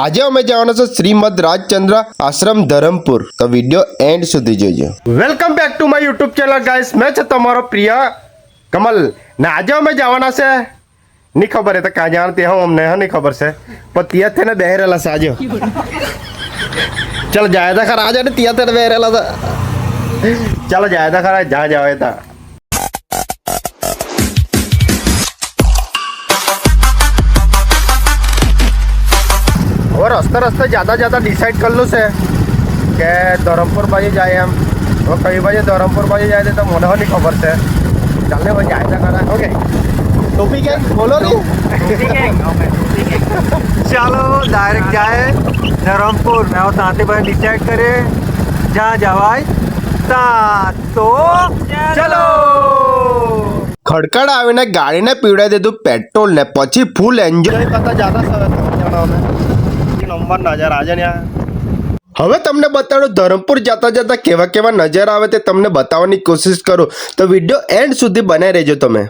આજે અમે જવાના છે શ્રીમદ રાજચંદ્ર આશ્રમ ધરમપુર. તો વીડિયો એન્ડ સુધી જોજો. Welcome back to my YouTube channel guys મેં છે તમારો પ્રિય કમલ. ને આજે અમે જવાના છે નહીં ખબર હે તો કાં જાણ તે હું અમને નહીં ખબર છે. પણ ત્યાં થઈને બેહી રહેલા છે આજે. ચાલો જાય તો ખરા આજે ને ત્યાં થઈને બેહી રહેલા હતા ચાલો જાય તો ખરા જ્યાં જાવે તા. રસ્તે રસ્તે જ્યાદા જ્યાદા ડિસાઈડ કરેલું છે કે ધરમપુર બાજુ જાય એમ. હવે કઈ બાજુ ધરમપુર બાજુ જાય તો મને નહીં ખબર છે. ચાલ ને ભાઈ જાય તા ખરા. ઓકે ટોપી કેમ બોલો ને. ચાલો ડાયરેક્ટ જાય ધરમપુર. મેં હવે ત્યાંથી ભાઈ ડિસાઈડ કરીએ. જ્યાં જવાય ત્યાં તો ચલો. ખડકડ આવીને ગાડીને પીવડાવી દીધું પેટ્રોલ ને પછી ફૂલ એન્જોય કરતા જાતા નંબર નજર આજે ને હવે તમને બતાડો, ધરમપુર જતા જતા કેવા કેવા નજર આવે તે તમને બતાવવાની કોશિશ કરું. તો વીડિયો એન્ડ સુધી બનાવી રહેજો તમે.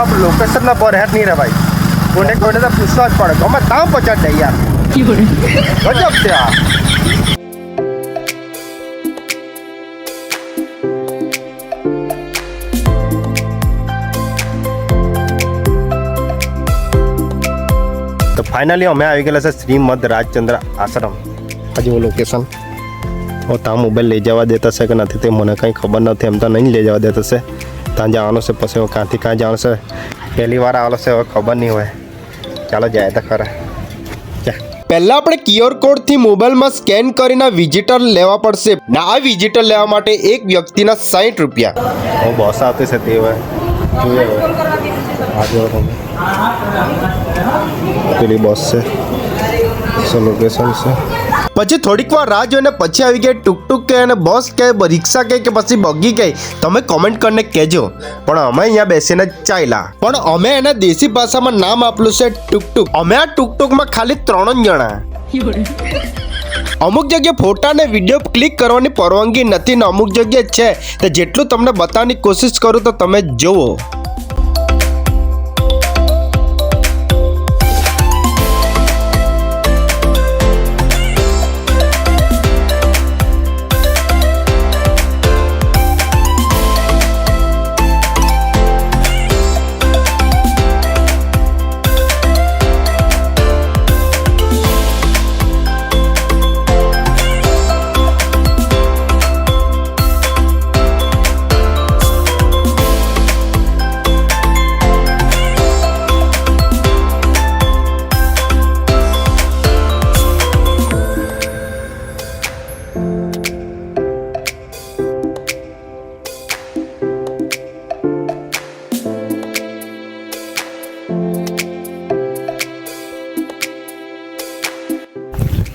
સાહેબ લોકેશનના પર હેડ નહીં રે ભાઈ કોને કોઈને તો પૂછવા જ પડે અમે તામ પચાટ જાય યાર. ગજબ છે આ. તો ફાઇનલી અમે આવી ગયેલા છે શ્રીમદ રાજચંદ્ર આશ્રમ. હજુ લોકેશન ઓ તા મોબાઈલ લઈ જવા દેતા છે કે નથી તે મને કંઈ ખબર નથી એમ તો નહીં લઈ જવા દેતા છે. ત્યાં જવાનું છે પછી હવે ક્યાંથી ક્યાં જવાનું છે પહેલી વાર આવેલો છે હવે ખબર નહીં હોય. ચાલો જાય તો ખરા. પહેલા આપણે ક્યુઆર કોડથી મોબાઈલમાં સ્કેન કરીને વિઝિટર લેવા પડશે. ના આ વિઝિટર લેવા માટે એક વ્યક્તિના સાઠ રૂપિયા. હું બોસ આવતી છે તે હવે. જોઈએ હવે. પેલી બસ છે. લોકેશન છે? પછી થોડીક વાર રાહ જોઈને પછી આવી ગઈ, ટુકટુક કે અને બસ કે રિક્ષા કે કે પછી બગી ગઈ. તમે કોમેન્ટ કરીને કહેજો. પણ અમે અહીંયા બેસીને ચાલ્યા. પણ અમે એને દેશી ભાષામાં નામ આપેલું છે ટુકટુક. અમે આ ટુકટુકમાં ખાલી ત્રણ જ જણા. અમુક જગ્યાએ ફોટા ને વીડિયો ક્લિક કરવાની પરવાનગી નથી ને અમુક જગ્યાએ છે. તો જેટલું તમને બતાવવાની કોશિશ કરું તો તમે જુઓ.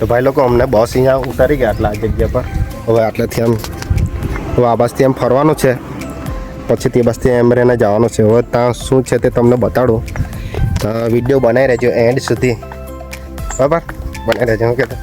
તો ભાઈ લોકો અમને બસ અહીંયા ઉતારી ગયા આટલા જગ્યા પર. હવે આટલેથી આમ, હવે આ બસથી એમ ફરવાનું છે. પછી તે બસથી એમ રહીને જવાનું છે. હવે ત્યાં શું છે તે તમને બતાડું. વીડિયો બનાવી રહેજો એન્ડ સુધી. બરાબર? બનાવી રહેજો, હું કહેતો.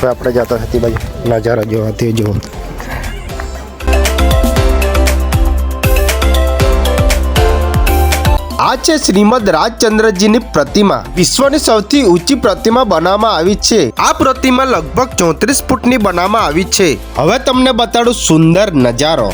હવે આપણે જતા હતી બાજુ નજારા જોવા તે જોવા. આ છે શ્રીમદ રાજચંદ્રજીની પ્રતિમા. વિશ્વની સૌથી ઊંચી પ્રતિમા બનાવવામાં આવી છે. આ પ્રતિમા લગભગ ચોત્રીસ ફૂટની બનાવવામાં આવી છે. હવે તમને બતાડું સુંદર નજારો.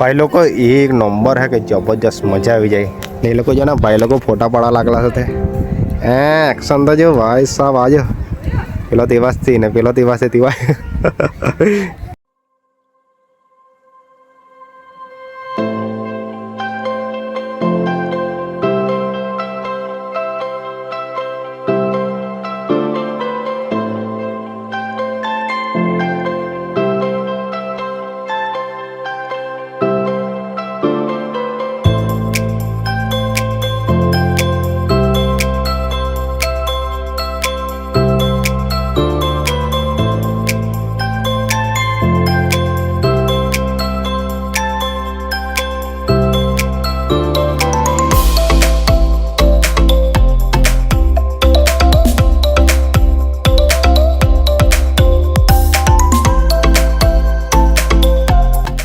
ભાઈ લોકો એક નંબર હે કે જબરજસ્ત મજા આવી જાય. ને એ લોકો જો ને ભાઈ લોકો ફોટા પાડવા લાગલા સાથે. એ એક્શન તો જો, ભાઈ સાહેબ, આજો. પેલો તેવાસથી ને પેલો તેવાસે તેવા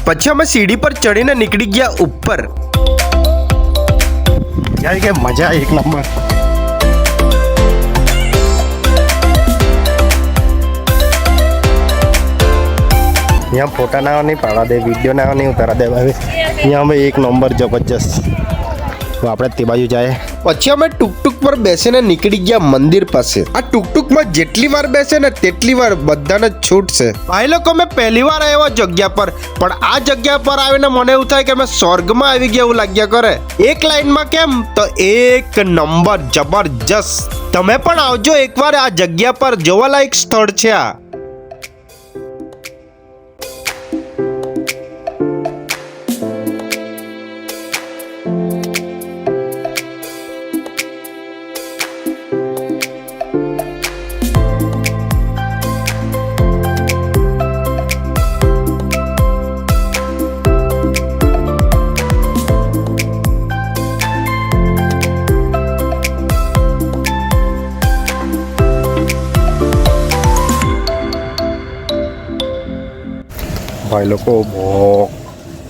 પછી અમે સીડી પર ચડીને નીકળી ગયા ઉપર. યાર, કે મજા એક નંબર. અહીંયા ફોટા ના નહીં પાડવા દે વીડિયો ના નહીં ઉતારા દે, ભાઈ. અહીંયા અમે એક નંબર જબરજસ્ત. તો આપણે તે બાજુ જાય. પછી અમે ટુકટુક પર બેસીને નીકળી ગયા મંદિર પાસે. આ ટુકટુકમાં જેટલી વાર બેસે ને તેટલી વાર બધાને છૂટ છે. ભાઈ લોકો, મેં પહેલી વાર આવ્યો જગ્યા પર, પણ આ જગ્યા પર આવીને મને એવું થાય કે મેં સ્વર્ગમાં આવી ગયા એવું લાગ્યા કરે. એક લાઈનમાં કેમ? તો એક નંબર, જબરજસ્ત. તમે પણ આવજો એકવાર આ જગ્યા પર, જોવાલાયક સ્થળ છે આ. ભાઈ લોકો બહુ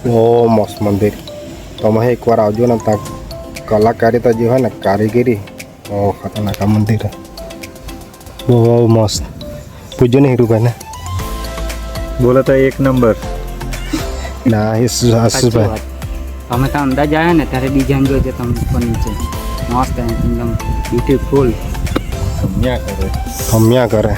બહુ મસ્ત મંદિર. તમે એકવાર આવજો ને ત્યાં કલાકારિતા જે હોય ને કારીગીરી બહુ ખતરનાક આ મંદિર. બહુ મસ્ત. પૂજો ને હીરુભાઈ ને બોલો તો એક નંબર. ના એ આશુભાઈ અમે તો અંદાજ આવ્યા ને ત્યારે ડિઝાઇન જોઈ તમે પણ નીચે. મસ્ત એકદમ બ્યુટીફુલ સમજ્યા કરે હમ્યા કરે.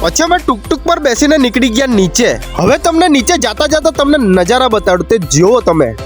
પછી અમે ટુકટુક પર બેસીને નીકળી ગયા નીચે. હવે તમને નીચે જાતા જાતા તમને નજારા બતાડું, તે જુઓ તમે.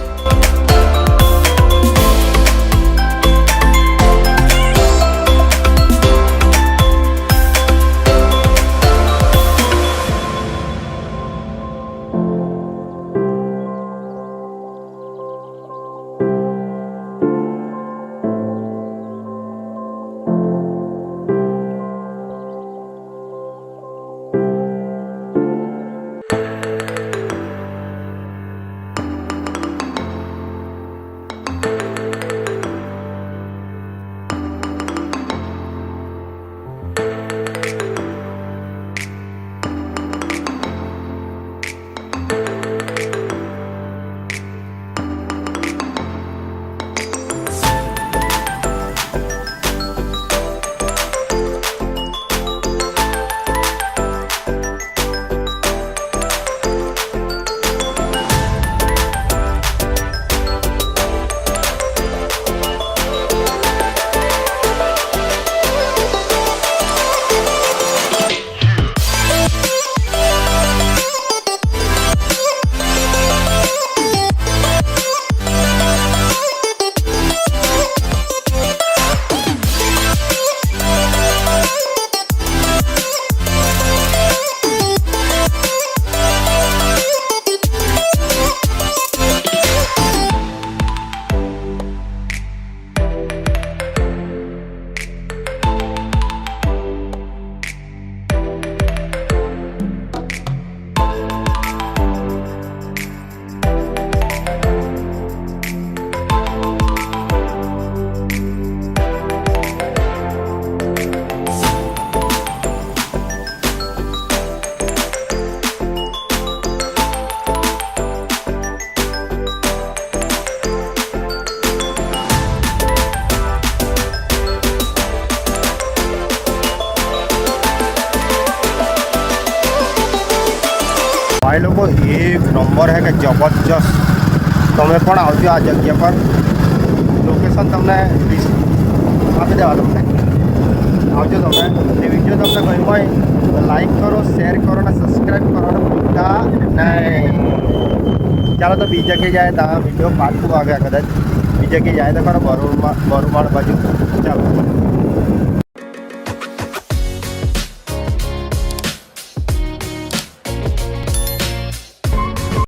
એક નંબર હે કે જબરજસ્ત. તમે પણ આવજો આ જગ્યા પર. લોકેશન તમને આપી દેવા તમને. આવજો તમે. એ વીડિયો તમને ગમ્યો હોય તો લાઈક કરો શેર કરો અને સબસ્ક્રાઈબ કરવાનું ભૂલતા નહીં. ચાલો તો બીજા કે જાય ત્યાં વીડિયો પાછું આવ્યા કદાચ. બીજા કે જાય તો ખરો બરોરમાં બરોમાળ બાજુ. ચાલો.